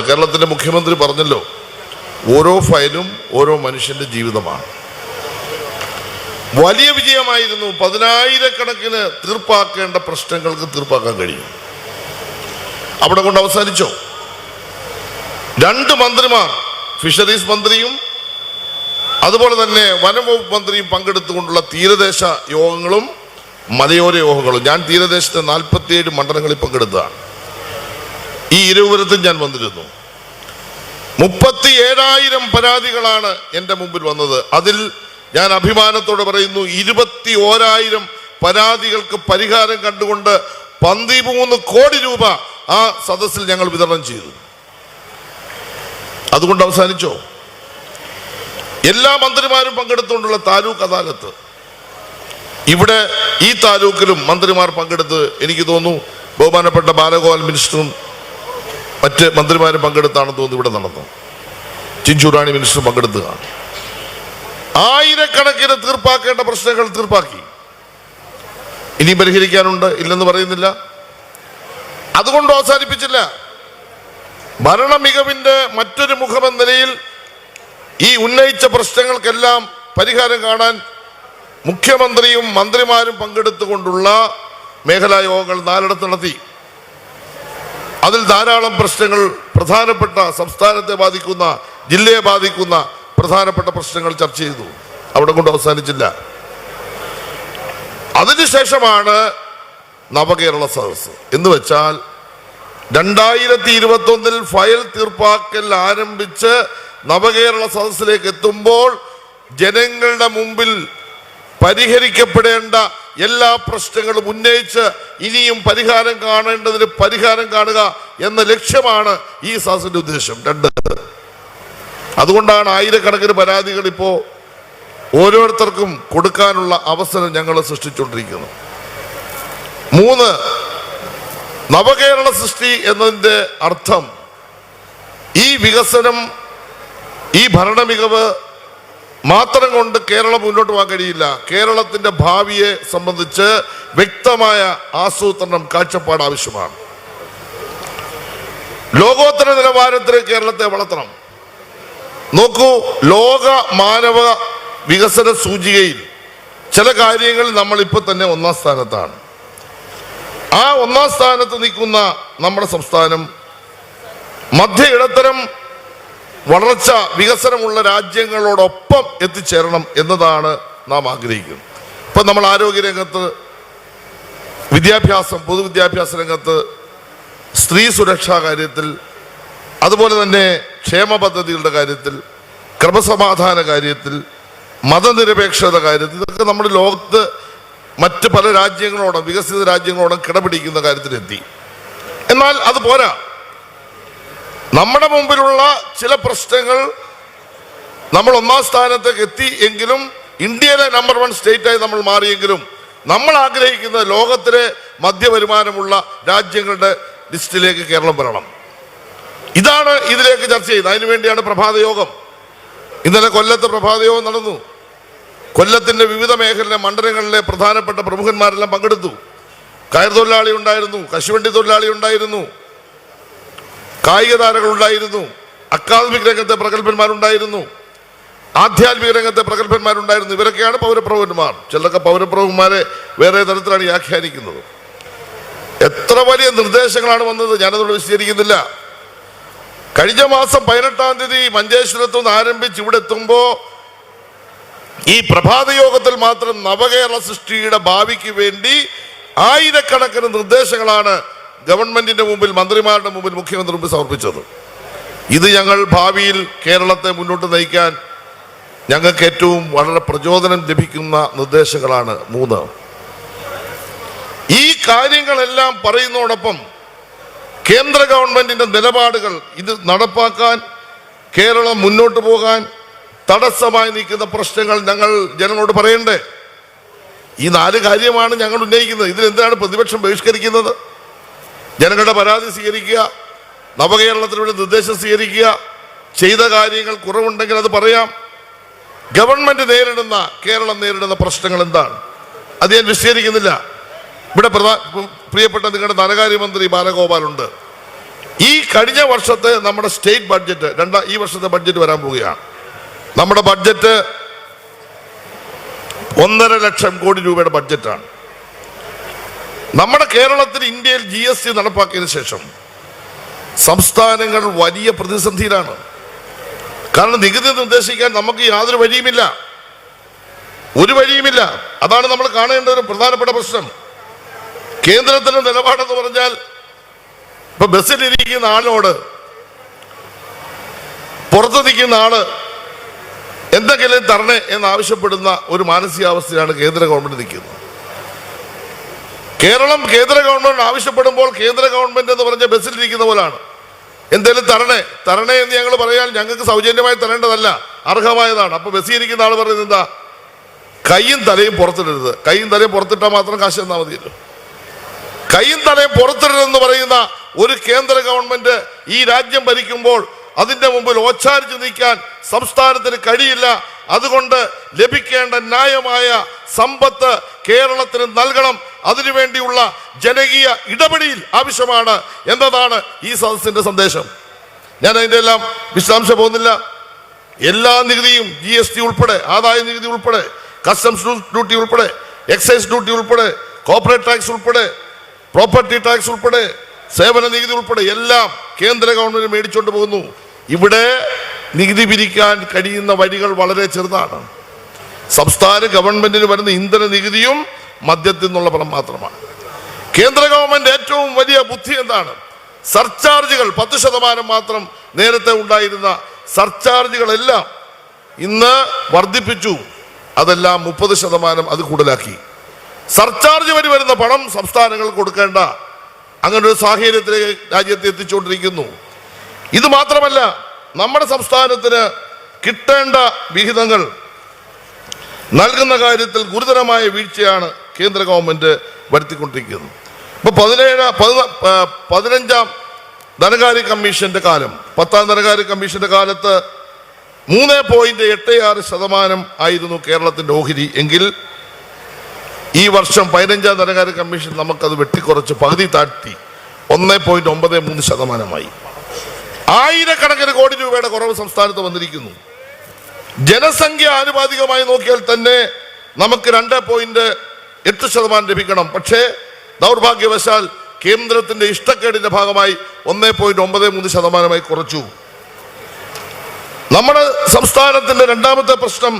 കാലത്ത് കേരളത്തിന്റെ മുഖ്യമന്ത്രി പറഞ്ഞല്ലോ ഓരോ ഫയലും ഓരോ മനുഷ്യന്റെ ജീവിതമാണ്. വലിയ വിജയമായിരുന്നു. പതിനായിരക്കണക്കിന് തീർപ്പാക്കേണ്ട പ്രശ്നങ്ങൾക്ക് തീർപ്പാക്കാൻ കഴിയും. അവിടെ കൊണ്ട് അവസാനിച്ചോ? രണ്ട് മന്ത്രിമാർ ഫിഷറീസ് മന്ത്രിയും അതുപോലെ തന്നെ വനംവകുപ്പ് മന്ത്രിയും പങ്കെടുത്തുകൊണ്ടുള്ള തീരദേശ യോഗങ്ങളും മലയോര യോഗങ്ങളും. ഞാൻ തീരദേശത്തെ നാൽപ്പത്തിയേഴ് മണ്ഡലങ്ങളിൽ പങ്കെടുത്തതാണ്. ഈ ഇരുവരത്തും ഞാൻ വന്നിരുന്നു. മുപ്പത്തി ഏഴായിരം പരാതികളാണ് എന്റെ മുമ്പിൽ വന്നത്. അതിൽ ഞാൻ അഭിമാനത്തോടെ പറയുന്നു ഇരുപത്തി ഓരായിരം പരാതികൾക്ക് പരിഹാരം കണ്ടുകൊണ്ട് പന്തിമൂന്ന് കോടി രൂപ ആ സദസ്സിൽ ഞങ്ങൾ വിതരണം ചെയ്തു. അതുകൊണ്ട് അവസാനിച്ചോ? എല്ലാ മന്ത്രിമാരും പങ്കെടുത്തുകൊണ്ടുള്ള താലൂക്ക് അദാലത്ത്. ഇവിടെ ഈ താലൂക്കിലും മന്ത്രിമാർ പങ്കെടുത്ത് എനിക്ക് തോന്നുന്നു ബഹുമാനപ്പെട്ട ബാലഗോപാൽ മിനിസ്റ്ററും മറ്റ് മന്ത്രിമാരും പങ്കെടുത്താണെന്ന് തോന്നുന്നു ഇവിടെ നടന്നു. ചിഞ്ചുറാണി മിനിസ്റ്റർ പങ്കെടുത്തതാണ്. ആയിരക്കണക്കിന് തീർപ്പാക്കേണ്ട പ്രശ്നങ്ങൾ തീർപ്പാക്കി. ഇനി പരിഹരിക്കാനുണ്ട് ഇല്ലെന്ന് പറയുന്നില്ല. അതുകൊണ്ട് അവസാനിപ്പിച്ചില്ല. ഭരണ മികവിന്റെ മറ്റൊരു മുഖമെന്ന നിലയിൽ ഈ ഉന്നയിച്ച പ്രശ്നങ്ങൾക്കെല്ലാം പരിഹാരം കാണാൻ മുഖ്യമന്ത്രിയും മന്ത്രിമാരും പങ്കെടുത്തുകൊണ്ടുള്ള മേഖലാ യോഗങ്ങൾ നാലിടത്ത് നടത്തി. അതിൽ ധാരാളം പ്രശ്നങ്ങൾ പ്രധാനപ്പെട്ട സംസ്ഥാനത്തെ ബാധിക്കുന്ന ജില്ലയെ ബാധിക്കുന്ന പ്രധാനപ്പെട്ട പ്രശ്നങ്ങൾ ചർച്ച ചെയ്തു. അവിടെ കൊണ്ട് അവസാനിച്ചില്ല. അതിനുശേഷമാണ് നവകേരള സദസ് എന്ന് വെച്ചാൽ രണ്ടായിരത്തി ഇരുപത്തി ഒന്നിൽ ഫയൽ തീർപ്പാക്കൽ ആരംഭിച്ച് നവകേരള സദസ്സിലേക്ക് എത്തുമ്പോൾ ജനങ്ങളുടെ മുമ്പിൽ പരിഹരിക്കപ്പെടേണ്ട എല്ലാ പ്രശ്നങ്ങളും ഉന്നയിച്ച് ഇനിയും പരിഹാരം കാണേണ്ടതിന് പരിഹാരം കാണുക എന്ന ലക്ഷ്യമാണ് ഈ സാസിന്റെ ഉദ്ദേശം. രണ്ട്. അതുകൊണ്ടാണ് ആയിരക്കണക്കിന് പരാതികൾ ഇപ്പോൾ ഓരോരുത്തർക്കും കൊടുക്കാനുള്ള അവസരം ഞങ്ങൾ സൃഷ്ടിച്ചുകൊണ്ടിരിക്കുന്നത് മൂന്ന്. നവകേരള സൃഷ്ടി എന്നതിന്റെ അർത്ഥം ഈ വികസനം ഈ ഭരണ മികവ് മാത്രം കൊണ്ട് കേരളം മുന്നോട്ട് പോകാൻ കഴിയില്ല. കേരളത്തിന്റെ ഭാവിയെ സംബന്ധിച്ച് വ്യക്തമായ ആസൂത്രണം കാഴ്ചപ്പാട് ആവശ്യമാണ്. ലോകോത്തര നിലവാരത്തിൽ കേരളത്തെ വളർത്തണം. നോക്കൂ ലോക മാനവ വികസന സൂചികയിൽ ചില കാര്യങ്ങളിൽ നമ്മൾ ഇപ്പൊ തന്നെ ഒന്നാം സ്ഥാനത്താണ്. ആ ഒന്നാം സ്ഥാനത്ത് നിൽക്കുന്ന നമ്മുടെ സംസ്ഥാനം മധ്യ ഇടത്തരം വളർച്ച വികസനമുള്ള രാജ്യങ്ങളോടൊപ്പം എത്തിച്ചേരണം എന്നതാണ് നാം ആഗ്രഹിക്കുന്നത്. ഇപ്പം നമ്മൾ ആരോഗ്യരംഗത്ത് വിദ്യാഭ്യാസം പൊതുവിദ്യാഭ്യാസ രംഗത്ത് സ്ത്രീ സുരക്ഷാ കാര്യത്തിൽ അതുപോലെ തന്നെ ക്ഷേമ പദ്ധതികളുടെ കാര്യത്തിൽ ക്രമസമാധാന കാര്യത്തിൽ മതനിരപേക്ഷത കാര്യത്തിൽ ഇതൊക്കെ നമ്മുടെ ലോകത്ത് മറ്റ് പല രാജ്യങ്ങളോടും വികസിത രാജ്യങ്ങളോടും കിടപിടിക്കുന്ന കാര്യത്തിലെത്തി. എന്നാൽ അത് പോരാ. നമ്മുടെ മുമ്പിലുള്ള ചില പ്രശ്നങ്ങൾ നമ്മൾ ഒന്നാം സ്ഥാനത്തേക്ക് എത്തി എങ്കിലും ഇന്ത്യയിലെ നമ്പർ വൺ സ്റ്റേറ്റായി നമ്മൾ മാറിയെങ്കിലും നമ്മൾ ആഗ്രഹിക്കുന്ന ലോകത്തിലെ മധ്യവരുമാനമുള്ള രാജ്യങ്ങളുടെ ലിസ്റ്റിലേക്ക് കേരളം വരണം. ഇതാണ് ഇതിലേക്ക് ചർച്ച ചെയ്യുന്നത്. അതിനുവേണ്ടിയാണ് വേണ്ടിയാണ് യോഗം. ഇന്നലെ കൊല്ലത്ത് പ്രഭാതയോഗം നടന്നു. കൊല്ലത്തിന്റെ വിവിധ മേഖലയിലെ മണ്ഡലങ്ങളിലെ പ്രധാനപ്പെട്ട പ്രമുഖന്മാരെല്ലാം പങ്കെടുത്തു. കയർ തൊഴിലാളി ഉണ്ടായിരുന്നു കശുവണ്ടി തൊഴിലാളി ഉണ്ടായിരുന്നു. കായിക താരങ്ങൾ ഉണ്ടായിരുന്നു. അക്കാദമിക് രംഗത്തെ പ്രഗത്ഭന്മാരുണ്ടായിരുന്നു. ആധ്യാത്മിക രംഗത്തെ പ്രഗത്ഭന്മാരുണ്ടായിരുന്നു. ഇവരൊക്കെയാണ് പൗരപ്രഭുന്മാർ ചിലരൊക്കെ പൗരപ്രഭുന്മാരെ വേറെ തരത്തിലാണ് വ്യാഖ്യാനിക്കുന്നത് എത്ര വലിയ നിർദ്ദേശങ്ങളാണ് വന്നത് ഞാനതോട് വിശദീകരിക്കുന്നില്ല. കഴിഞ്ഞ മാസം പതിനെട്ടാം തീയതി മഞ്ചേശ്വരത്തു നിന്ന് ആരംഭിച്ച് ഇവിടെ എത്തുമ്പോൾ ഈ പ്രഭാത യോഗത്തിൽ മാത്രം നവകേരള സൃഷ്ടിയുടെ ഭാവിക്ക് വേണ്ടി ആയിരക്കണക്കിന് നിർദ്ദേശങ്ങളാണ് ഗവൺമെന്റിന്റെ മുമ്പിൽ മന്ത്രിമാരുടെ മുമ്പിൽ മുഖ്യമന്ത്രി മുമ്പിൽ സമർപ്പിച്ചത്. ഇത് ഞങ്ങൾ ഭാവിയിൽ കേരളത്തെ മുന്നോട്ട് നയിക്കാൻ ഞങ്ങൾക്ക് ഏറ്റവും വളരെ പ്രചോദനം ലഭിക്കുന്ന നിർദ്ദേശങ്ങളാണ് മൂന്ന്. ഈ കാര്യങ്ങളെല്ലാം പറയുന്നതോടൊപ്പം കേന്ദ്ര ഗവൺമെന്റിന്റെ നിലപാടുകൾ ഇത് നടപ്പാക്കാൻ കേരളം മുന്നോട്ട് പോകാൻ തടസ്സമായി നിൽക്കുന്ന പ്രശ്നങ്ങൾ ഞങ്ങൾ ജനങ്ങളോട് പറയണ്ടേ? ഈ നാല് കാര്യമാണ് ഞങ്ങൾ ഉന്നയിക്കുന്നത്. ഇതിലെന്തിനാണ് പ്രതിപക്ഷം ബഹിഷ്കരിക്കുന്നത്? ജനങ്ങളുടെ പരാതി സ്വീകരിക്കുക നവകേരളത്തിലൂടെ നിർദ്ദേശം സ്വീകരിക്കുക ചെയ്ത കാര്യങ്ങൾ കുറവുണ്ടെങ്കിൽ അത് പറയാം. ഗവൺമെന്റ് നേരിടുന്ന കേരളം നേരിടുന്ന പ്രശ്നങ്ങൾ എന്താണ്? അത് ഞാൻ വിശദീകരിക്കുന്നില്ല. ഇവിടെ പ്രധാ പ്രിയപ്പെട്ട നിങ്ങളുടെ ധനകാര്യമന്ത്രി ബാലഗോപാലുണ്ട് ഈ കഴിഞ്ഞ വർഷത്തെ നമ്മുടെ സ്റ്റേറ്റ് ബഡ്ജറ്റ് രണ്ടാം ഈ വർഷത്തെ ബഡ്ജറ്റ് വരാൻ പോവുകയാണ്. നമ്മുടെ ബഡ്ജറ്റ് ഒന്നര ലക്ഷം കോടി രൂപയുടെ ബഡ്ജറ്റാണ്. നമ്മുടെ കേരളത്തിൽ ഇന്ത്യയിൽ ജി എസ് ടി നടപ്പാക്കിയതിനു ശേഷം സംസ്ഥാനങ്ങൾ വലിയ പ്രതിസന്ധിയിലാണ്. കാരണം നികുതി നിർദ്ദേശിക്കാൻ നമുക്ക് യാതൊരു വഴിയുമില്ല. ഒരു വഴിയുമില്ല. അതാണ് നമ്മൾ കാണേണ്ട ഒരു പ്രധാനപ്പെട്ട പ്രശ്നം. കേന്ദ്രത്തിന്റെ നിലപാടെന്ന് പറഞ്ഞാൽ ഇപ്പൊ ബസ്സിലിരിക്കുന്ന ആളിനോട് പുറത്ത് നിൽക്കുന്ന ആൾ എന്തെങ്കിലും തരണേ എന്നാവശ്യപ്പെടുന്ന ഒരു മാനസികാവസ്ഥയാണ് കേന്ദ്ര ഗവൺമെന്റ് നിൽക്കുന്നത്. കേരളം കേന്ദ്ര ഗവൺമെന്റ് ആവശ്യപ്പെടുമ്പോൾ കേന്ദ്ര ഗവൺമെന്റ് എന്ന് പറഞ്ഞ ബസ്സിലിരിക്കുന്ന പോലാണ്. എന്തേലും തരണേ തരണേ എന്ന് ഞങ്ങൾ പറയാൻ ഞങ്ങൾക്ക് സൗജന്യമായി തരേണ്ടതല്ല. അർഹമായതാണ്. അപ്പൊ ബസ്സിൽ ഇരിക്കുന്ന ആൾ പറയുന്നത് എന്താ? കൈയും തലയും പുറത്തിടരുത്. കൈയും തലയും പുറത്തിട്ടാൽ മാത്രം കാശ് തന്നാൽ മതിയല്ലോ. കൈയും തലയും പുറത്തിടരുതെന്ന് പറയുന്ന ഒരു കേന്ദ്ര ഗവൺമെന്റ് ഈ രാജ്യം ഭരിക്കുമ്പോൾ അതിന്റെ മുമ്പിൽ ഓച്ചാരിച്ച് നിൽക്കാൻ സംസ്ഥാനത്തിന് കഴിയില്ല. അതുകൊണ്ട് ലഭിക്കേണ്ട ന്യായമായ സമ്പത്ത് കേരളത്തിന് നൽകണം. അതിനുവേണ്ടിയുള്ള ജനകീയ ഇടപെടിയിൽ ആവശ്യമാണ് എന്നതാണ് ഈ സദസ്സിന്റെ സന്ദേശം. ഞാൻ അതിന്റെ എല്ലാം വിശദാംശം പോകുന്നില്ല. എല്ലാ നികുതിയും ജി എസ് ടി ഉൾപ്പെടെ ആദായ നികുതി ഉൾപ്പെടെ കസ്റ്റംസ് ഡ്യൂട്ടി ഉൾപ്പെടെ എക്സൈസ് ഡ്യൂട്ടി ഉൾപ്പെടെ കോർപ്പറേറ്റ് ടാക്സ് ഉൾപ്പെടെ പ്രോപ്പർട്ടി ടാക്സ് ഉൾപ്പെടെ സേവന നികുതി ഉൾപ്പെടെ എല്ലാം കേന്ദ്ര ഗവൺമെന്റ് മേടിച്ചുകൊണ്ട് പോകുന്നു. ഇവിടെ നികുതി പിരിക്കാൻ കഴിയുന്ന വഴികൾ വളരെ ചെറുതാണ്. സംസ്ഥാന ഗവൺമെന്റിന് വരുന്ന ഇന്ധന നികുതിയും മദ്യത്തിൽ നിന്നുള്ള പണം മാത്രമാണ്. കേന്ദ്ര ഗവൺമെന്റ് ഏറ്റവും വലിയ ബുദ്ധി എന്താണ്? സർചാർജുകൾ. പത്ത് ശതമാനം മാത്രം നേരത്തെ ഉണ്ടായിരുന്ന സർചാർജുകളെല്ലാം ഇന്ന് വർദ്ധിപ്പിച്ചു. അതെല്ലാം മുപ്പത് ശതമാനം അത് കൂടുതലാക്കി. സർചാർജ് വഴി വരുന്ന പണം സംസ്ഥാനങ്ങൾ കൊടുക്കേണ്ട. അങ്ങനെ ഒരു സാഹചര്യത്തിലേക്ക് രാജ്യത്തെ എത്തിച്ചുകൊണ്ടിരിക്കുന്നു. ഇത് മാത്രമല്ല നമ്മുടെ സംസ്ഥാനത്തിന് കിട്ടേണ്ട വിഹിതങ്ങൾ നൽകുന്ന കാര്യത്തിൽ ഗുരുതരമായ വീഴ്ചയാണ് കേന്ദ്ര ഗവൺമെന്റ് വരുത്തിക്കൊണ്ടിരിക്കുന്നത്. ഇപ്പൊ പതിനേഴ് പതിനഞ്ചാം ധനകാര്യ കമ്മീഷന്റെ കാലം. പത്താം ധനകാര്യ കമ്മീഷന്റെ കാലത്ത് മൂന്ന് പോയിന്റ് എട്ട് ആറ് ശതമാനം ആയിരുന്നു കേരളത്തിന്റെ ഓഹരി. എങ്കിൽ ഈ വർഷം പതിനഞ്ചാം ധനകാര്യ കമ്മീഷൻ നമുക്കത് വെട്ടിക്കുറച്ച് പകുതി താഴ്ത്തി. ഒന്ന് പോയിന്റ് ഒമ്പത് മൂന്ന് ശതമാനമായി. ആയിരക്കണക്കിന് കോടി രൂപയുടെ കുറവ് സംസ്ഥാനത്ത് വന്നിരിക്കുന്നു. ജനസംഖ്യ ആനുപാതികമായി നോക്കിയാൽ തന്നെ നമുക്ക് രണ്ട് പോയിന്റ് എട്ട് ശതമാനം ലഭിക്കണം. പക്ഷേ ദൗർഭാഗ്യവശാൽ കേന്ദ്രത്തിന്റെ ഇഷ്ടക്കേടിന്റെ ഭാഗമായി ഒന്നേ പോയിന്റ് ഒമ്പത് മൂന്ന് ശതമാനമായി കുറച്ചു. നമ്മുടെ സംസ്ഥാനത്തിന്റെ രണ്ടാമത്തെ പ്രശ്നം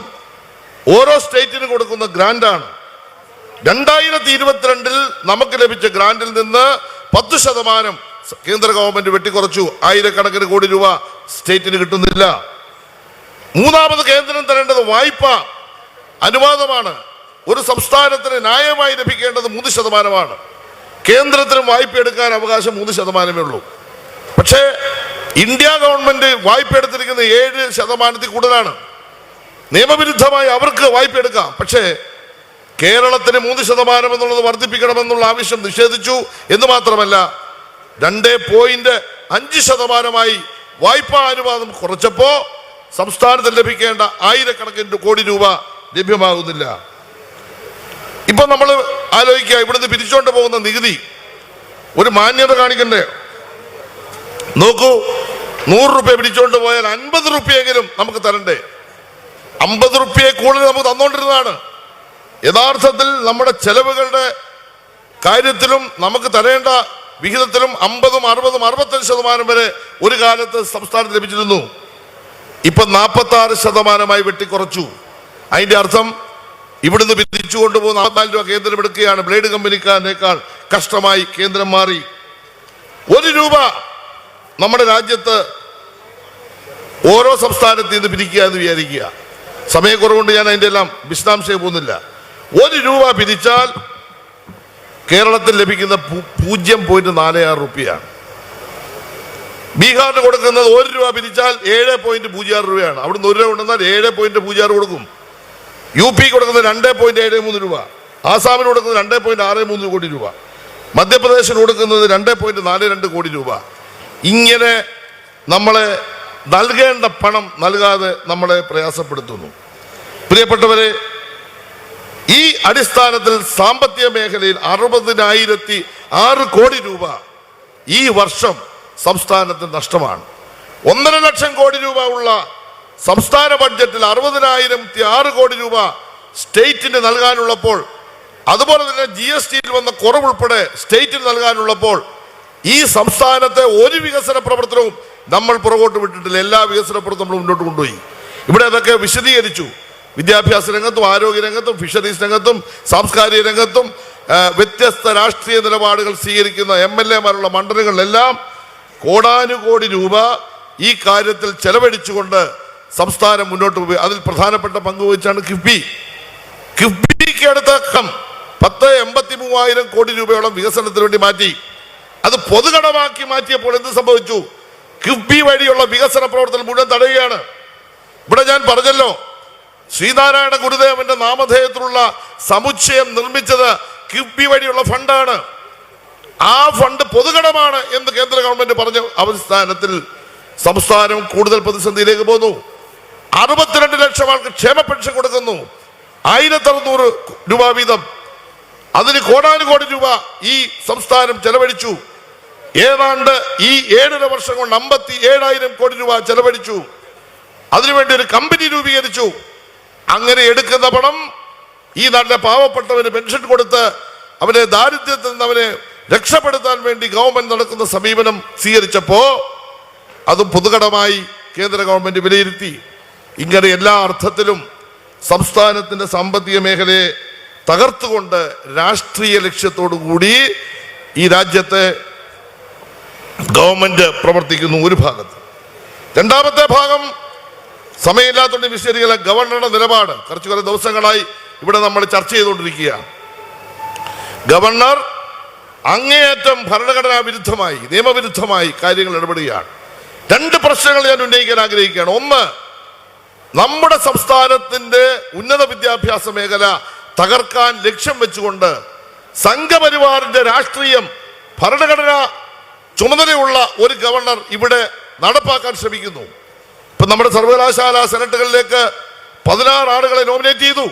ഓരോ സ്റ്റേറ്റിന് കൊടുക്കുന്ന ഗ്രാന്റാണ് രണ്ടായിരത്തി ഇരുപത്തിരണ്ടിൽ നമുക്ക് ലഭിച്ച ഗ്രാന്റിൽ നിന്ന് പത്ത് ശതമാനം കേന്ദ്ര ഗവൺമെന്റ് വെട്ടിക്കുറച്ചു. ആയിരക്കണക്കിന് കോടി രൂപ സ്റ്റേറ്റിന് കിട്ടുന്നില്ല. മൂന്നാമത് കേന്ദ്രം തരേണ്ടത് വായ്പ. അനുവാദമാണ്. ഒരു സംസ്ഥാനത്തിന് ന്യായമായി ലഭിക്കേണ്ടത് മൂന്ന് ശതമാനമാണ്. കേന്ദ്രത്തിന് വായ്പ എടുക്കാൻ അവകാശം മൂന്ന് ശതമാനമേ ഉള്ളൂ. പക്ഷേ ഇന്ത്യ ഗവൺമെന്റ് വായ്പ എടുത്തിരിക്കുന്ന ഏഴ് ശതമാനത്തിൽ കൂടുതലാണ്. നിയമവിരുദ്ധമായി അവർക്ക് വായ്പ എടുക്കാം. പക്ഷേ കേരളത്തിന് മൂന്ന് ശതമാനം എന്നുള്ളത് വർദ്ധിപ്പിക്കണമെന്നുള്ള ആവശ്യം നിഷേധിച്ചു എന്ന് മാത്രമല്ല രണ്ട് പോയിന്റ് അഞ്ച് ശതമാനമായി വായ്പാ അനുവാദം കുറച്ചപ്പോ സംസ്ഥാനത്തിന് ലഭിക്കേണ്ട ആയിരക്കണക്കിന് കോടി രൂപ ലഭ്യമാകുന്നില്ല. ഇപ്പൊ നമ്മൾ ആലോചിക്കുക ഇവിടുന്ന് പിരിച്ചോണ്ട് പോകുന്ന നികുതി ഒരു മാന്യത കാണിക്കണ്ടേ? നോക്കൂ നൂറ് റുപ്യ പിടിച്ചുകൊണ്ട് പോയാൽ അൻപത് റുപ്യെങ്കിലും നമുക്ക് തരണ്ടേ? അമ്പത് റുപ്യയെ കൂടുതൽ നമുക്ക് തന്നുകൊണ്ടിരുന്നതാണ് യഥാർത്ഥത്തിൽ നമ്മുടെ ചെലവുകളുടെ കാര്യത്തിലും നമുക്ക് തരേണ്ട വിഹിതത്തിലും അമ്പതും അറുപതും അറുപത്തഞ്ച് ശതമാനം വരെ ഒരു കാലത്ത് സംസ്ഥാനത്ത് ലഭിച്ചിരുന്നു. ഇപ്പൊ നാൽപ്പത്തി ആറ് ശതമാനമായി വെട്ടിക്കുറച്ചു. അതിന്റെ അർത്ഥം ഇവിടുന്ന് പിരിച്ചു കൊണ്ടുപോകുന്ന നാൽപ്പത്തിനാല് രൂപ കേന്ദ്രം എടുക്കുകയാണ്. ബ്ലേഡ് കമ്പനിക്കാരനേക്കാൾ കഷ്ടമായി കേന്ദ്രം മാറി. ഒരു രൂപ നമ്മുടെ രാജ്യത്ത് ഓരോ സംസ്ഥാനത്ത് നിന്ന് പിരിക്കുക എന്ന് വിചാരിക്കുക. സമയക്കുറവുകൊണ്ട് ഞാൻ അതിന്റെ എല്ലാം വിശദാംശം പോകുന്നില്ല. ഒരു രൂപ പിരിച്ചാൽ കേരളത്തിൽ ലഭിക്കുന്ന പൂജ്യം പോയിന്റ് നാല് ആറ് റുപ്യാണ്. ബീഹാറിന് കൊടുക്കുന്നത് ഒരു രൂപ പിരിച്ചാൽ ഏഴ് പോയിന്റ് പൂജ്യം ആറ് രൂപയാണ്. അവിടുന്ന് ഒരു രൂപ കൊണ്ടുവന്നാൽ ഏഴ് പോയിന്റ് പൂജ്യം ആറ് കൊടുക്കും. യു പി കൊടുക്കുന്നത് രണ്ട് പോയിന്റ് ഏഴ് മൂന്ന് രൂപ. ആസാമിന് കൊടുക്കുന്നത് രണ്ട് പോയിന്റ് ആറ് മൂന്ന് കോടി രൂപ. മധ്യപ്രദേശിന് കൊടുക്കുന്നത് രണ്ട് പോയിന്റ് നാല് രണ്ട് കോടി രൂപ. ഇങ്ങനെ നമ്മളെ നൽകേണ്ട പണം നൽകാതെ നമ്മളെ പ്രയാസപ്പെടുത്തുന്നു. പ്രിയപ്പെട്ടവരെ ഈ അടിസ്ഥാനത്തിൽ സാമ്പത്തിക മേഖലയിൽ അറുപതിനായിരത്തി ആറ് കോടി രൂപ ഈ വർഷം സംസ്ഥാനത്തിന് നഷ്ടമാണ്. ഒന്നര ലക്ഷം കോടി രൂപ ഉള്ള സംസ്ഥാന ബഡ്ജറ്റിൽ അറുപതിനായിരത്തി ആറ് കോടി രൂപ സ്റ്റേറ്റിന് നൽകാനുള്ളപ്പോൾ അതുപോലെ തന്നെ ജി എസ് ടിയിൽ വന്ന കുറവുൾപ്പെടെ സ്റ്റേറ്റിന് നൽകാനുള്ളപ്പോൾ ഈ സംസ്ഥാനത്തെ ഒരു വികസന പ്രവർത്തനവും നമ്മൾ പുറകോട്ട് വിട്ടിട്ടില്ല. എല്ലാ വികസന പ്രവർത്തനങ്ങളും മുന്നോട്ട് കൊണ്ടുപോയി. ഇവിടെ അതൊക്കെ വിശദീകരിച്ചു. വിദ്യാഭ്യാസ രംഗത്തും ആരോഗ്യ രംഗത്തും ഫിഷറീസ് രംഗത്തും സാംസ്കാരിക രംഗത്തും വ്യത്യസ്ത രാഷ്ട്രീയ നിലപാടുകൾ സ്വീകരിക്കുന്ന എം എൽ എമാരുള്ള മണ്ഡലങ്ങളിലെല്ലാം കോടാനുകോടി രൂപ ഈ കാര്യത്തിൽ ചെലവഴിച്ചുകൊണ്ട് സംസ്ഥാനം മുന്നോട്ട് പോയി. അതിൽ പ്രധാനപ്പെട്ട പങ്ക് വഹിച്ചാണ് കിഫ്ബി. കിഫ്ബിക്ക് അടുത്തക്കം പത്ത് എൺപത്തി മൂവായിരം കോടി രൂപയോളം വികസനത്തിന് വേണ്ടി മാറ്റി. അത് പൊതുകടമാക്കി മാറ്റിയപ്പോൾ എന്ത് സംഭവിച്ചു? കിഫ്ബി വഴിയുള്ള വികസന പ്രവർത്തനം മുഴുവൻ തടയുകയാണ്. ഇവിടെ ഞാൻ പറഞ്ഞല്ലോ ശ്രീനാരായണ ഗുരുദേവന്റെ നാമധേയത്തിലുള്ള സമുച്ചയം നിർമ്മിച്ചത് കിഫ്ബി വഴിയുള്ള ഫണ്ടാണ്. ആ ഫണ്ട് പൊതുകടമാണ് എന്ന് കേന്ദ്ര ഗവൺമെന്റ് പറഞ്ഞ അവസ്ഥാനത്തിൽ സംസ്ഥാനം കൂടുതൽ പ്രതിസന്ധിയിലേക്ക് പോന്നു അറുപത്തിരണ്ട് ലക്ഷം ആൾക്ക് ക്ഷേമ പെൻഷൻ കൊടുക്കുന്നു. ആയിരത്തി അറുന്നൂറ് രൂപ വീതം. അതിന് കോടാനുകോടി രൂപ ഈ സംസ്ഥാനം ചെലവഴിച്ചു. ഏതാണ്ട് ഈ ഏഴര വർഷം കൊണ്ട് അമ്പത്തി ഏഴായിരം കോടി രൂപ ചെലവഴിച്ചു. അതിനുവേണ്ടി ഒരു കമ്പനി രൂപീകരിച്ചു. അങ്ങനെ എടുക്കുന്ന പണം ഈ നാട്ടിലെ പാവപ്പെട്ടവന് പെൻഷൻ കൊടുത്ത് അവനെ ദാരിദ്ര്യത്തിൽ നിന്ന് അവനെ രക്ഷപ്പെടുത്താൻ വേണ്ടി ഗവൺമെന്റ് നടക്കുന്ന സമീപനം സ്വീകരിച്ചപ്പോ അതും പുതുകടമായി കേന്ദ്ര ഗവൺമെന്റ് വിലയിരുത്തി. ഇങ്ങനെ എല്ലാ അർത്ഥത്തിലും സംസ്ഥാനത്തിന്റെ സാമ്പത്തിക മേഖലയെ തകർത്തുകൊണ്ട് രാഷ്ട്രീയ ലക്ഷ്യത്തോടു കൂടി ഈ രാജ്യത്തെ ഗവൺമെന്റ് പ്രവർത്തിക്കുന്നു ഒരു ഭാഗത്ത്. രണ്ടാമത്തെ ഭാഗം സമയമില്ലാത്തതുകൊണ്ട് വിശദീകരിക്കുന്ന ഗവർണറുടെ നിലപാട്. കുറച്ചു കുറെ ദിവസങ്ങളായി ഇവിടെ നമ്മൾ ചർച്ച ചെയ്തുകൊണ്ടിരിക്കുക ഗവർണർ അങ്ങേയറ്റം ഭരണഘടനാ വിരുദ്ധമായി നിയമവിരുദ്ധമായി കാര്യങ്ങൾ ഇടപെടുകയാണ്. രണ്ട് പ്രശ്നങ്ങൾ ഞാൻ ഉന്നയിക്കാൻ ആഗ്രഹിക്കുകയാണ്. ഒന്ന് നമ്മുടെ സംസ്ഥാനത്തിന്റെ ഉന്നത വിദ്യാഭ്യാസ മേഖല തകർക്കാൻ ലക്ഷ്യം വെച്ചുകൊണ്ട് സംഘപരിവാറിന്റെ രാഷ്ട്രീയം ഭരണഘടന ചുമതലയുള്ള ഒരു ഗവർണർ ഇവിടെ നടപ്പാക്കാൻ ശ്രമിക്കുന്നു. ഇപ്പൊ നമ്മുടെ സർവകലാശാല സെനറ്റുകളിലേക്ക് പതിനാറ് ആളുകളെ നോമിനേറ്റ് ചെയ്തു.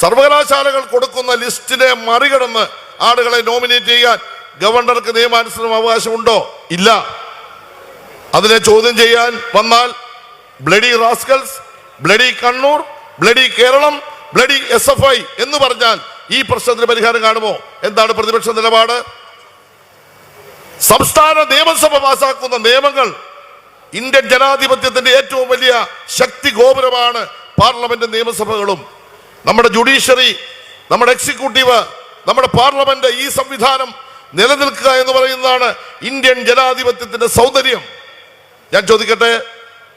സർവകലാശാലകൾ കൊടുക്കുന്ന ലിസ്റ്റിനെ മറികടന്ന് ആളുകളെ നോമിനേറ്റ് ചെയ്യാൻ ഗവർണർക്ക് നിയമാനുസൃതം അവകാശമുണ്ടോ? ഇല്ല. അതിനെ ചോദ്യം ചെയ്യാൻ വന്നാൽ bloody rascals bloody Kannur bloody Keralam bloody S F I എന്ന് പറഞ്ഞാൽ ഈ പ്രശ്നത്തിന് പരിഹാരം കാണുമോ? എന്താണ് പ്രതിപക്ഷ നിലപാട്? സംസ്ഥാന നിയമസഭ പാസാക്കുന്ന നിയമങ്ങൾ ഇന്ത്യൻ ജനാധിപത്യത്തിന്റെ ഏറ്റവും വലിയ ശക്തി ഗോപുരമാണ് പാർലമെന്റ് നിയമസഭകളും. നമ്മുടെ ജുഡീഷ്യറി നമ്മുടെ എക്സിക്യൂട്ടീവ് നമ്മുടെ പാർലമെന്റ് ഈ സംവിധാനം നിലനിൽക്കുക എന്ന് പറയുന്നതാണ് ഇന്ത്യൻ ജനാധിപത്യത്തിന്റെ സൗന്ദര്യം. ഞാൻ ചോദിക്കട്ടെ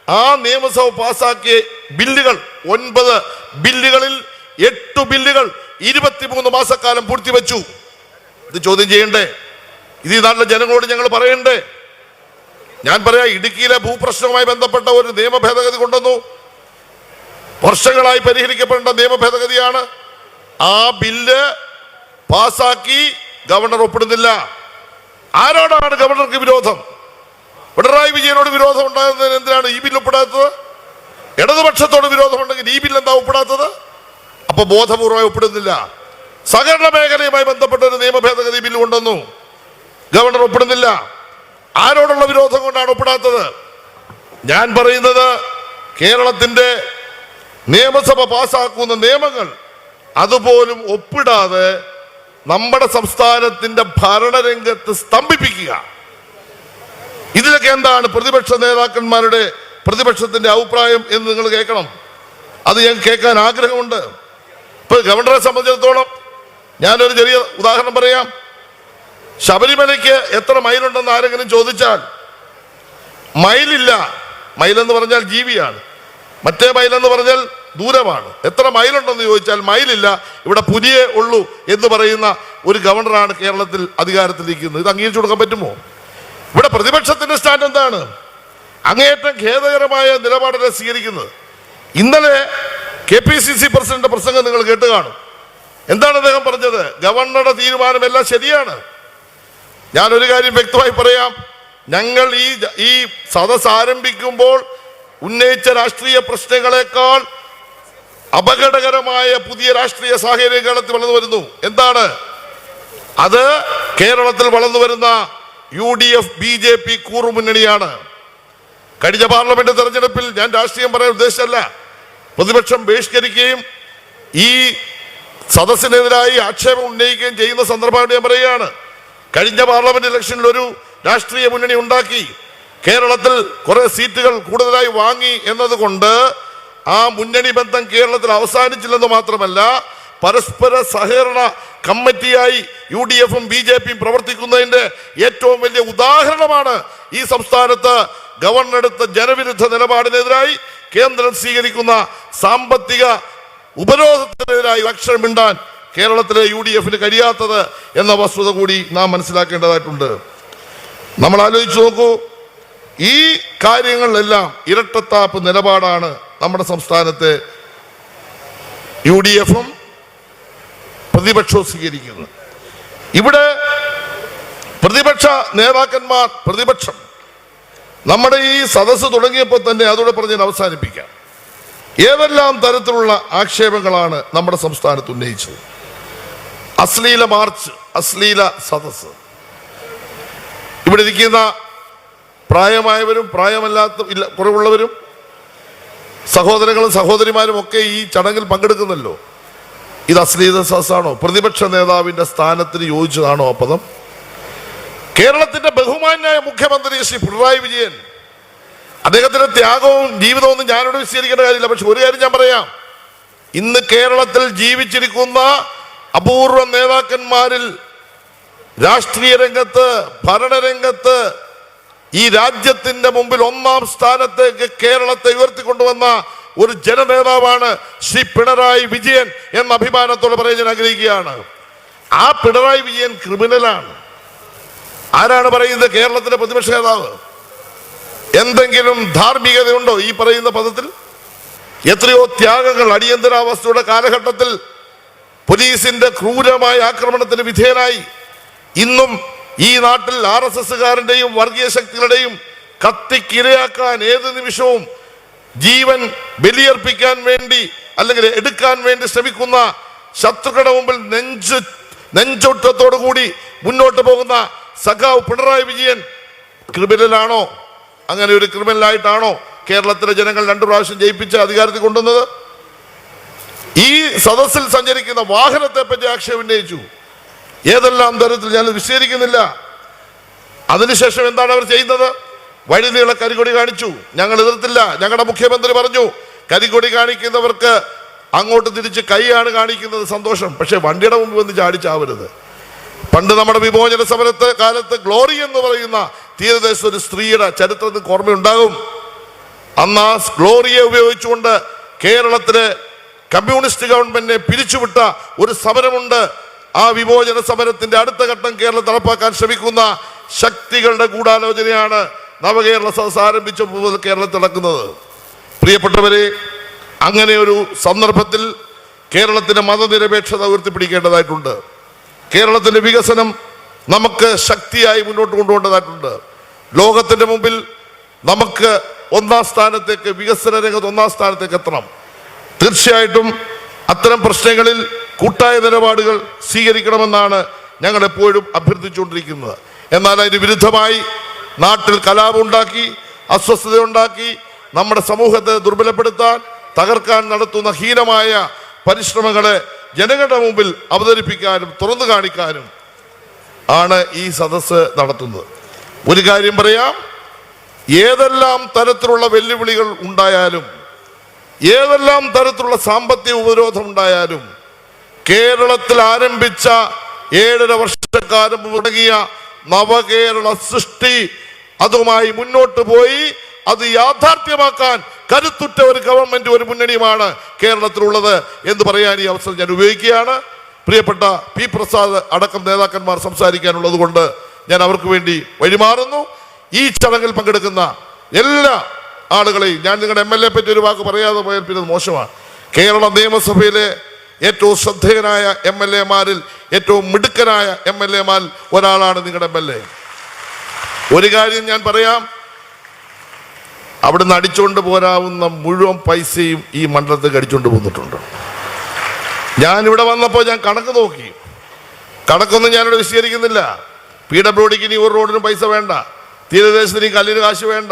ആ നിയമസഭ പാസാക്കിയ ബില്ലുകൾ ഒൻപത് ബില്ലുകളിൽ എട്ട് ബില്ലുകൾ ഇരുപത്തിമൂന്ന് മാസക്കാലം പൂഴ്ത്തിവെച്ചു ഇത് ചോദ്യം ചെയ്യണ്ടേ? ഇത് ഈ നാട്ടിലെ ജനങ്ങളോട് ഞങ്ങൾ പറയണ്ടേ? ഞാൻ പറയാ ഇടുക്കിയിലെ ഭൂപ്രശ്നവുമായി ബന്ധപ്പെട്ട ഒരു നിയമ ഭേദഗതി കൊണ്ടുവന്നു. വർഷങ്ങളായി പരിഹരിക്കപ്പെടേണ്ട നിയമ ഭേദഗതിയാണ് ആ ബില്ല് പാസാക്കി ഗവർണർ ഒപ്പിടുന്നില്ല. ആരോടാണ് ഗവർണർക്ക് വിരോധം? പിണറായി വിജയനോട് വിരോധം ഉണ്ടാകുന്നതിന് എന്തിനാണ് ഈ ബില്ല് ഒപ്പിടാത്തത്? ഇടതുപക്ഷത്തോട് വിരോധമുണ്ടെങ്കിൽ ഈ ബില്ല് എന്താ ഒപ്പിടാത്തത്? അപ്പൊ ബോധപൂർവമായി ഒപ്പിടുന്നില്ല. സഹകരണ മേഖലയുമായി ബന്ധപ്പെട്ട ഒരു നിയമ ഭേദഗതി ബില്ല് കൊണ്ടുവന്നു. ഗവർണർ ഒപ്പിടുന്നില്ല. ആരോടുള്ള വിരോധം കൊണ്ടാണ് ഒപ്പിടാത്തത്? ഞാൻ പറയുന്നത് കേരളത്തിന്റെ നിയമസഭ പാസാക്കുന്ന നിയമങ്ങൾ അതുപോലും ഒപ്പിടാതെ നമ്മുടെ സംസ്ഥാനത്തിന്റെ ഭരണരംഗത്ത് സ്തംഭിപ്പിക്കുക. ഇതിലൊക്കെ എന്താണ് പ്രതിപക്ഷ നേതാക്കന്മാരുടെ പ്രതിപക്ഷത്തിന്റെ അഭിപ്രായം എന്ന് നിങ്ങൾ കേൾക്കണം. അത് ഞാൻ കേൾക്കാൻ ആഗ്രഹമുണ്ട്. ഇപ്പൊ ഗവർണറെ സംബന്ധിച്ചിടത്തോളം ഞാനൊരു ചെറിയ ഉദാഹരണം പറയാം. ശബരിമലയ്ക്ക് എത്ര മൈലുണ്ടെന്ന് ആരെങ്കിലും ചോദിച്ചാൽ മൈലില്ല മൈലെന്ന് പറഞ്ഞാൽ ജീവിയാണ്. മറ്റേ മൈലെന്ന് പറഞ്ഞാൽ ദൂരമാണ്. എത്ര മൈലുണ്ടെന്ന് ചോദിച്ചാൽ മൈലില്ല ഇവിടെ പുതിയ ഉള്ളൂ എന്ന് പറയുന്ന ഒരു ഗവർണറാണ് കേരളത്തിൽ അധികാരത്തിലിരിക്കുന്നത്. ഇത് അംഗീകരിച്ചു കൊടുക്കാൻ പറ്റുമോ? ഇവിടെ പ്രതിപക്ഷത്തിന്റെ സ്റ്റാൻഡ് എന്താണ്? അങ്ങേയറ്റം ഖേദകരമായ നിലപാടല്ല സ്വീകരിക്കുന്നത്? ഇന്നലെ K P C C president പ്രസംഗം നിങ്ങൾ കേട്ട് കാണും. എന്താണ് അദ്ദേഹം പറഞ്ഞത്? ഗവർണറുടെ തീരുമാനമെല്ലാം ശരിയാണ്. ഞാൻ ഒരു കാര്യം വ്യക്തമായി പറയാം. ഞങ്ങൾ ഈ ഈ സദസ് ആരംഭിക്കുമ്പോൾ ഉന്നയിച്ച രാഷ്ട്രീയ പ്രശ്നങ്ങളെക്കാൾ അപകടകരമായ പുതിയ രാഷ്ട്രീയ സാഹചര്യം കേരളത്തിൽ വളർന്നു വരുന്നു. എന്താണ്? അത് കേരളത്തിൽ വളർന്നു വരുന്ന U D F B J P കൂറുമുന്നണിയാണ്. കഴിഞ്ഞ പാർലമെന്റ് തെരഞ്ഞെടുപ്പിൽ ഞാൻ രാഷ്ട്രീയം പറയാൻ ഉദ്ദേശിച്ചല്ല പ്രതിപക്ഷം ബഹിഷ്കരിക്കുകയും ഈ സദസ്സിനെതിരായി ആക്ഷേപം ഉന്നയിക്കുകയും ചെയ്യുന്ന സന്ദർഭമായിട്ട് ഞാൻ പറയുകയാണ്. കഴിഞ്ഞ പാർലമെന്റ് ഇലക്ഷനിൽ ഒരു രാഷ്ട്രീയ മുന്നണി ഉണ്ടാക്കി. കേരളത്തിൽ കുറെ സീറ്റുകൾ കൂടുതലായി വാങ്ങി എന്നതുകൊണ്ട് ആ മുന്നണി ബന്ധം കേരളത്തിൽ അവസാനിച്ചില്ലെന്ന് മാത്രമല്ല പരസ്പര സഹകരണ കമ്മിറ്റിയായി യു ഡി എഫും ബി ജെ പിയും പ്രവർത്തിക്കുന്നതിന്റെ ഏറ്റവും വലിയ ഉദാഹരണമാണ് ഈ സംസ്ഥാനത്ത് ഗവർണർ എടുത്ത ജനവിരുദ്ധ നിലപാടിനെതിരായി കേന്ദ്രം സ്വീകരിക്കുന്ന സാമ്പത്തിക ഉപരോധത്തിനെതിരായി അക്ഷരം മിണ്ടാൻ കേരളത്തിലെ യു ഡി എഫിന് കഴിയാത്തത് എന്ന വസ്തുത കൂടി നാം മനസ്സിലാക്കേണ്ടതായിട്ടുണ്ട്. നമ്മൾ ആലോചിച്ച് നോക്കൂ ഈ കാര്യങ്ങളിലെല്ലാം ഇരട്ടത്താപ്പ് നിലപാടാണ് നമ്മുടെ സംസ്ഥാനത്തെ യു ഡി എഫും പ്രതിപക്ഷവും സ്വീകരിക്കുന്നത്. ഇവിടെ പ്രതിപക്ഷ നേതാക്കന്മാർ പ്രതിപക്ഷം. നമ്മുടെ ഈ സദസ്സ് തുടങ്ങിയപ്പോൾ തന്നെ അതോടെ പറഞ്ഞ് അവസാനിപ്പിക്കാം. ഏതെല്ലാം തരത്തിലുള്ള ആക്ഷേപങ്ങളാണ് നമ്മുടെ സംസ്ഥാനത്ത് ഉന്നയിച്ചത്? അശ്ലീല മാർച്ച് അശ്ലീല സദസ് ഇവിടെ ഇരിക്കുന്ന പ്രായമായവരും പ്രായമല്ലാത്ത ഇല്ല കുറവുള്ളവരും സഹോദരങ്ങളും സഹോദരിമാരും ഒക്കെ ഈ ചടങ്ങിൽ പങ്കെടുക്കുന്നല്ലോ. ഇത് അശ്ലീല സദസ്സാണോ? പ്രതിപക്ഷ നേതാവിന്റെ സ്ഥാനത്തിന് യോജിച്ചതാണോ ആ പദം? കേരളത്തിന്റെ ബഹുമാന്യായ മുഖ്യമന്ത്രി ശ്രീ പിണറായി വിജയൻ അദ്ദേഹത്തിന്റെ ത്യാഗവും ജീവിതവും ഒന്നും ഞാനിവിടെ വിശദീകരിക്കേണ്ട കാര്യമില്ല. പക്ഷെ ഒരു കാര്യം ഞാൻ പറയാം. ഇന്ന് കേരളത്തിൽ ജീവിച്ചിരിക്കുന്ന അപൂർവ നേതാക്കന്മാരിൽ രാഷ്ട്രീയ രംഗത്ത് ഭരണരംഗത്ത് ഈ രാജ്യത്തിന്റെ മുമ്പിൽ ഒന്നാം സ്ഥാനത്തേക്ക് കേരളത്തെ ഉയർത്തിക്കൊണ്ടുവന്ന ഒരു ജനനേതാവാണ് ശ്രീ പിണറായി വിജയൻ എന്ന അഭിമാനത്തോടെ പറയാൻ ഞാൻ ആഗ്രഹിക്കുകയാണ്. ആ പിണറായി വിജയൻ ക്രിമിനലാണ്. ആരാണ് പറയുന്നത്? കേരളത്തിലെ പ്രതിപക്ഷ നേതാവ്. എന്തെങ്കിലും ധാർമ്മികതയുണ്ടോ ഈ പറയുന്ന പദത്തിൽ? എത്രയോ ത്യാഗങ്ങൾ അടിയന്തരാവസ്ഥയുടെ കാലഘട്ടത്തിൽ പോലീസിന്റെ ക്രൂരമായ ആക്രമണത്തിന് വിധേയനായി. ഇന്നും ഈ നാട്ടിൽ ആർ എസ് എസ്സുകാരന്റെയും വർഗീയ ശക്തികളുടെയും കത്തിക്കിരയാക്കാൻ ഏത് നിമിഷവും ജീവൻ ബലിയർപ്പിക്കാൻ വേണ്ടി അല്ലെങ്കിൽ എടുക്കാൻ വേണ്ടി ശ്രമിക്കുന്ന ശത്രുക്കളുടെ മുമ്പിൽ നെഞ്ച് നെഞ്ചൊട്ടത്തോടു കൂടി മുന്നോട്ട് പോകുന്ന സഖാവ് പിണറായി വിജയൻ ക്രിമിനലാണോ? അങ്ങനെ ഒരു ക്രിമിനലായിട്ടാണോ കേരളത്തിലെ ജനങ്ങൾ രണ്ടു പ്രാവശ്യം ജയിപ്പിച്ച് അധികാരത്തിൽ കൊണ്ടുവന്നത്? ഈ സദസ്സിൽ സഞ്ചരിക്കുന്ന വാഹനത്തെ പറ്റി ആക്ഷേപം ഉന്നയിച്ചു. ഏതെല്ലാം തരത്തിൽ ഞാൻ വിശദീകരിക്കുന്നില്ല. അതിനുശേഷം എന്താണ് അവർ ചെയ്യുന്നത്? വഴിനീള കരികൊടി കാണിച്ചു. ഞങ്ങൾ എതിർത്തില്ല. ഞങ്ങളുടെ മുഖ്യമന്ത്രി പറഞ്ഞു കരികൊടി കാണിക്കുന്നവർക്ക് അങ്ങോട്ട് തിരിച്ച് കൈയാണ് കാണിക്കുന്നത് സന്തോഷം. പക്ഷെ വണ്ടിയുടെ മുമ്പ് വന്ന് ചാടിച്ചാവരുത്. പണ്ട് നമ്മുടെ വിമോചന സമരത്തെ കാലത്ത് ഗ്ലോറി എന്ന് പറയുന്ന തീരദേശ ഒരു സ്ത്രീയുടെ ചരിത്രത്തിൽ ഓർമ്മയുണ്ടാകും. അന്ന് ആ ഗ്ലോറിയെ ഉപയോഗിച്ചുകൊണ്ട് കേരളത്തിലെ കമ്മ്യൂണിസ്റ്റ് ഗവൺമെന്റിനെ പിരിച്ചുവിട്ട ഒരു സമരമുണ്ട്. ആ വിമോചന സമരത്തിന്റെ അടുത്ത ഘട്ടം കേരളം നടപ്പാക്കാൻ ശ്രമിക്കുന്ന ശക്തികളുടെ ഗൂഢാലോചനയാണ് നവകേരള സദസ് ആരംഭിച്ചപ്പോൾ കേരളത്തിൽ നടക്കുന്നത്. പ്രിയപ്പെട്ടവരെ അങ്ങനെ ഒരു സന്ദർഭത്തിൽ കേരളത്തിന്റെ മതനിരപേക്ഷത ഉയർത്തിപ്പിടിക്കേണ്ടതായിട്ടുണ്ട്. കേരളത്തിന്റെ വികസനം നമുക്ക് ശക്തിയായി മുന്നോട്ട് കൊണ്ടുപോകേണ്ടതായിട്ടുണ്ട്. ലോകത്തിന്റെ മുമ്പിൽ നമുക്ക് ഒന്നാം സ്ഥാനത്തേക്ക് വികസന രംഗത്ത് ഒന്നാം സ്ഥാനത്തേക്ക് എത്തണം. തീർച്ചയായിട്ടും അത്തരം പ്രശ്നങ്ങളിൽ കൂട്ടായ നിലപാടുകൾ സ്വീകരിക്കണമെന്നാണ് ഞങ്ങൾ എപ്പോഴും അഭ്യർത്ഥിച്ചുകൊണ്ടിരിക്കുന്നത്. എന്നാൽ അതിന് വിരുദ്ധമായി നാട്ടിൽ കലാപമുണ്ടാക്കി അസ്വസ്ഥതയുണ്ടാക്കി നമ്മുടെ സമൂഹത്തെ ദുർബലപ്പെടുത്താൻ തകർക്കാൻ നടത്തുന്ന ഹീനമായ പരിശ്രമങ്ങളെ ജനങ്ങളുടെ മുമ്പിൽ അവതരിപ്പിക്കാനും തുറന്നു കാണിക്കാനും ആണ് ഈ സദസ്സ് നടത്തുന്നത്. ഒരു കാര്യം പറയാം ഏതെല്ലാം തരത്തിലുള്ള വെല്ലുവിളികൾ ഉണ്ടായാലും ഏതെല്ലാം തരത്തിലുള്ള സാമ്പത്തിക ഉപരോധം ഉണ്ടായാലും കേരളത്തിൽ ആരംഭിച്ച ഏഴര വർഷക്കാലം തുടങ്ങിയ നവകേരള സൃഷ്ടി അതുമായി മുന്നോട്ട് പോയി അത് യാഥാർത്ഥ്യമാക്കാൻ കരുത്തുറ്റ ഒരു ഗവൺമെന്റ് ഒരു മുന്നണിയുമാണ് കേരളത്തിലുള്ളത് എന്ന് പറയാൻ ഈ അവസരം ഞാൻ ഉപയോഗിക്കുകയാണ്. പ്രിയപ്പെട്ട പി പ്രസാദ് അടക്കം നേതാക്കന്മാർ സംസാരിക്കാനുള്ളത് കൊണ്ട് ഞാൻ അവർക്ക് വേണ്ടി വഴിമാറുന്നു. ഈ ചടങ്ങിൽ പങ്കെടുക്കുന്ന എല്ലാ ആളുകളെയും ഞാൻ നിങ്ങളുടെ എം എൽ എ പറ്റി ഒരു വാക്ക് പറയാതെ പോയാൽ പിന്നെ മോശമാണ്. കേരള നിയമസഭയിലെ ഏറ്റവും ശ്രദ്ധേയനായ എം എൽ എമാരിൽ ഏറ്റവും മിടുക്കനായ എം എൽ എമാരിൽ ഒരാളാണ് നിങ്ങളുടെ എം എൽ എ ഒരു കാര്യം ഞാൻ പറയാം. അവിടുന്ന് അടിച്ചുകൊണ്ട് പോരാവുന്ന മുഴുവൻ പൈസയും ഈ മണ്ഡലത്തിൽ അടിച്ചുകൊണ്ട് പോന്നിട്ടുണ്ട്. ഞാൻ ഇവിടെ വന്നപ്പോൾ ഞാൻ കണക്ക് നോക്കി. കണക്കൊന്നും ഞാനിവിടെ വിശദീകരിക്കുന്നില്ല. പി ഡബ്ല്യു ഡിക്ക് ഇനി ഒരു റോഡിനും പൈസ വേണ്ട. തീരദേശത്തിന് കല്ലിന് കാശ് വേണ്ട.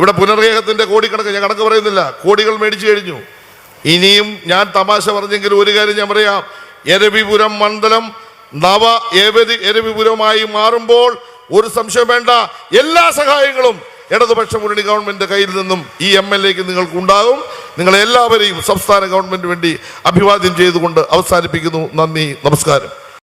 ഇവിടെ പുനർഗേഹത്തിന്റെ കോടിക്കണക്ക് ഞാൻ കണക്ക് പറയുന്നില്ല കോടികൾ മേടിച്ചു കഴിഞ്ഞു. ഇനിയും ഞാൻ തമാശ പറഞ്ഞെങ്കിലും ഒരു കാര്യം ഞാൻ പറയാം. എരവിപുരം മണ്ഡലം നവ ഏവതി എരവിപുരമായി മാറുമ്പോൾ ഒരു സംശയം വേണ്ട എല്ലാ സഹായങ്ങളും ഇടതുപക്ഷ മുന്നണി ഗവൺമെന്റ് കയ്യിൽ നിന്നും ഈ എം എൽ എക്ക് നിങ്ങൾക്ക് ഉണ്ടാകും. നിങ്ങൾ എല്ലാവരെയും സംസ്ഥാന ഗവൺമെന്റ് വേണ്ടി അഭിവാദ്യം ചെയ്തുകൊണ്ട് അവസാനിപ്പിക്കുന്നു. നന്ദി നമസ്കാരം.